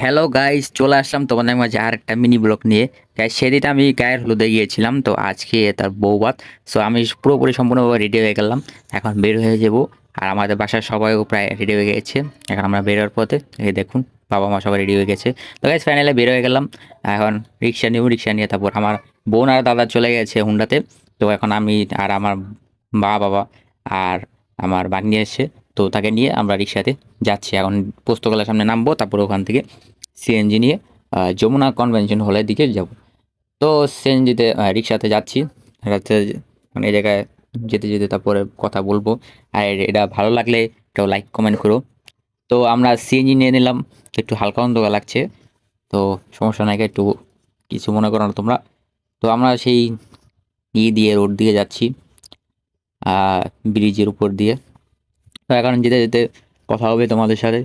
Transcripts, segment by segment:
Hello guys চলে আসলাম তোমাদের মাঝে আর একটা মিনি ব্লগ নিয়ে। গাইস সেদিন আমি গায়ের হলুদে গিয়েছিলাম, তো আজকে তার বৌবাত সো আমি পুরোপুরি সম্পূর্ণভাবে রেডি হয়ে গেলাম। এখন বের হয়ে যাব, আর আমাদের বাসার সবাইও প্রায় রেডি হয়ে গেছে। এখন আমরা বেরোর পথে, এই দেখুন, বাবা মা সবাই রেডি হয়ে গেছে। তো গাইস ফাইনালি বের হয়ে গেলাম, এখন রিক্সা নিব, রিক্সা নিয়ে তারপর আমার বোন আর দাদা চলে গেছে হুন্ডাতে তো এখন আমি আর আমার মা, বাবা, আর আমার বাগনি এসে তো তাকে নিয়ে আমরা রিক্সাতে যাচ্ছি। এখন পোস্তকলার সামনে নামবো, তারপর ওখান থেকে সিএনজি নিয়ে যমুনা কনভেনশন হলের দিকে যাব। তো সিএনজিতে রিক্সাতে যাচ্ছি। রাতে মানে এই জায়গায় যেতে যেতে তারপরে কথা বলব। আর এটা ভালো লাগলে একটু লাইক কমেন্ট করো। তো আমরা সিএনজি নিয়ে নিলাম। একটু হালকা অন্ধকার লাগছে। তো সমস্যা নাই, একটু কিছু মনে করো না তোমরা। তো আমরা সেই ই দিয়ে, রোড দিয়ে যাচ্ছি ব্রিজের উপর দিয়ে। তো এখন যেতে যেতে কথা হবে তোমাদের সাথে।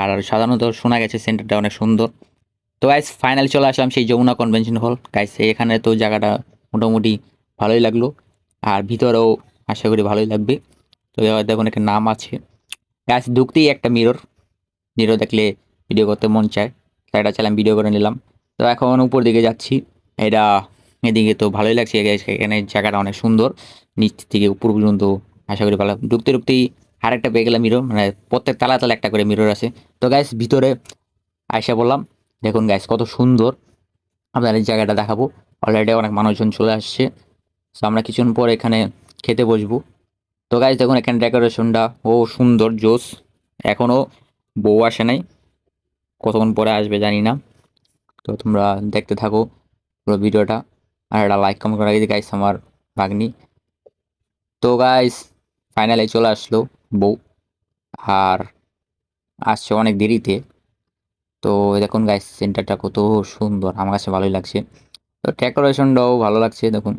আর সাধারণত শোনা গেছে সেন্টারটা অনেক সুন্দর। তো গাইস ফাইনালি চলে আসলাম সেই যমুনা কনভেনশন হল গাইস এখানে তো জায়গাটা মোটামুটি ভালোই লাগল। আর ভিতরেও আশা করি ভালোই লাগবে। তো এবার দেখুন একটা নাম আছে। গাইস ঢুকতেই একটা মিরর মিরর দেখলে ভিডিও করতে মন চায়। তাই এটা চাইলাম ভিডিও করে নিলাম। তো এখন উপর দিকে যাচ্ছি। এটা এদিকে তো ভালোই লাগছে। এখানে জায়গাটা অনেক সুন্দর। নিচ থেকে উপর পর্যন্ত আশা করি ভালো ঢুকতে ঢুকতেই আরেকটা পেয়ে গেলাম মিরর মানে প্রত্যেক তালা তালা একটা করে মিরর আছে। তো গাইস ভিতরে আয়সা বললাম, দেখুন গাইস কত সুন্দর। আপনার এই জায়গাটা দেখাবো। অলরেডি অনেক মানুষজন চলে আসছে। তো আমরা কিছুক্ষণ পর এখানে খেতে বসবো। তো গাইস দেখুন এখানে ডেকোরেশনটা ও সুন্দর, জোস। এখনও বউ আসে নাই। কতক্ষণ পরে আসবে জানি না। তো তোমরা দেখতে থাকো পুরো ভিডিওটা। আর একটা লাইক কমেন্ট করে গাইস আমার ভাগ্নি। তো গাইস ফাইনালি চলে আসলো। বউ আর আসছে অনেক দেরিতে। তো দেখুন গাইস সেন্টারটা কত সুন্দর, আমার কাছে ভালোই লাগছে। তো ডেকোরেশনটাও ভালো লাগছে, দেখুন।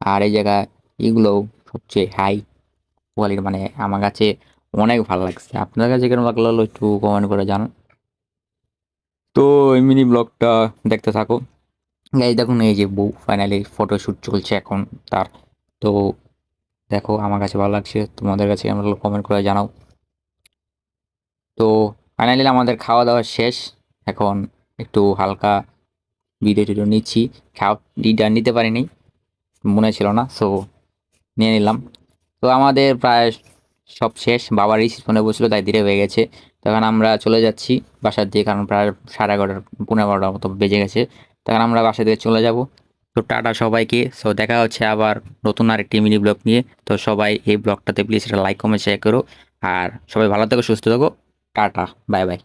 আর এই জায়গায় এগুলোও সবচেয়ে হাই কোয়ালিটি মানে আমার কাছে অনেক ভালো লাগছে। আপনার কাছে কেমন লাগল একটু কমেন্ট করে জানান। তো এই মিনি ব্লগটা দেখতে থাকো। গাইজ দেখুন, এই যে বউ ফাইনালি ফটোশ্যুট চলছে এখন তার। তো দেখো, আমার কাছে ভালো লাগছে। তোমাদের কাছে আমরা কমেন্ট করে জানাও। তো ফাইনালি আমাদের খাওয়া দাওয়া শেষ। এখন একটু হালকা ভিডিও টিডিও নিচ্ছি। খাওয়া নিতে পারিনি। মনে ছিল না সো নিয়ে নিলাম। তো আমাদের প্রায় সব শেষ। বাবার রিসিপশনে বসল তাই ধীরে হয়ে গেছে। তখন আমরা চলে যাচ্ছি বাসার দিকে, কারণ প্রায় সাড়ে এগারোটার পনেরো বারোটার মতো বেজে গেছে। তখন আমরা বাসা থেকে চলে যাব। তো টাটা সবাইকে। সো দেখা হচ্ছে আবার নতুন আর একটি মিনি ব্লগ নিয়ে। তো সবাই এই ব্লগটাতে প্লিজ একটা লাইক কমেন্ট শেয়ার করো। আর সবাই ভালো থাকো, সুস্থ থাকো। Tata bye bye